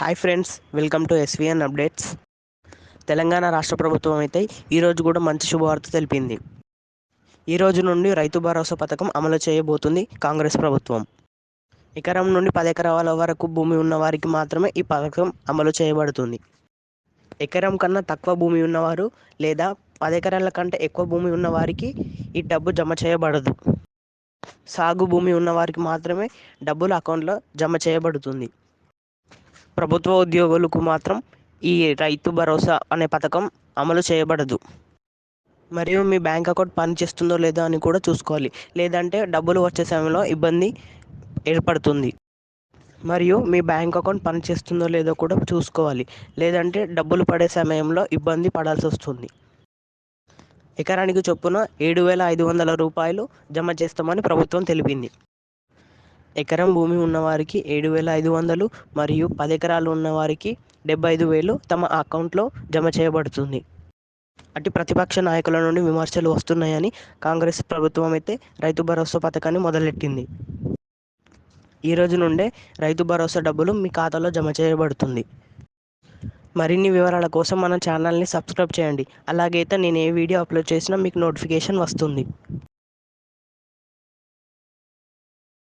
Hi friends welcome to SVN updates Telangana రాష్ట్ర ప్రభుత్వం అయితే ఈరోజు కూడా మంచి శుభవార్త తెలిపింది. ఈ రోజు నుండి రైతు భరోసా పథకం అమలు చేయబోతుంది కాంగ్రెస్ ప్రభుత్వం. ఎకరం నుండి పది ఎకరాల వరకు భూమి ఉన్న వారికి మాత్రమే ఈ పథకం అమలు చేయబడుతుంది. ఎకరం కన్నా తక్కువ భూమి ఉన్నవారు లేదా పది ఎకరాల కంటే ఎక్కువ భూమి ఉన్న వారికి ఈ డబ్బు జమ చేయబడదు. సాగు భూమి ఉన్న వారికి మాత్రమే డబ్బులు అకౌంట్లో జమ చేయబడుతుంది. ప్రభుత్వ ఉద్యోగులకు మాత్రం ఈ రైతు భరోసా అనే పథకం అమలు చేయబడదు. మరియు మీ బ్యాంక్ అకౌంట్ పనిచేస్తుందో లేదో అని కూడా చూసుకోవాలి. లేదంటే డబ్బులు వచ్చే సమయంలో ఇబ్బంది ఏర్పడుతుంది. మరియు మీ బ్యాంక్ అకౌంట్ పనిచేస్తుందో లేదో కూడా చూసుకోవాలి. లేదంటే డబ్బులు పడే సమయంలో ఇబ్బంది పడాల్సి వస్తుంది. ఎకరానికి చొప్పున ఏడు వేల ఐదు వందల రూపాయలు జమ చేస్తామని ప్రభుత్వం తెలిపింది. ఎకరం భూమి ఉన్నవారికి ఏడు వేల ఐదు వందలు మరియు పది ఎకరాలు ఉన్నవారికి డెబ్బై ఐదు వేలు తమ అకౌంట్లో జమ చేయబడుతుంది. అటు ప్రతిపక్ష నాయకుల నుండి విమర్శలు వస్తున్నాయని కాంగ్రెస్ ప్రభుత్వం అయితే రైతు భరోసా పథకాన్ని మొదలెట్టింది. ఈ రోజు నుండే రైతు భరోసా డబ్బులు మీ ఖాతాలో జమ చేయబడుతుంది. మరిన్ని వివరాల కోసం మన ఛానల్ని సబ్స్క్రైబ్ చేయండి. అలాగైతే నేను ఏ వీడియో అప్లోడ్ చేసినా మీకు నోటిఫికేషన్ వస్తుంది.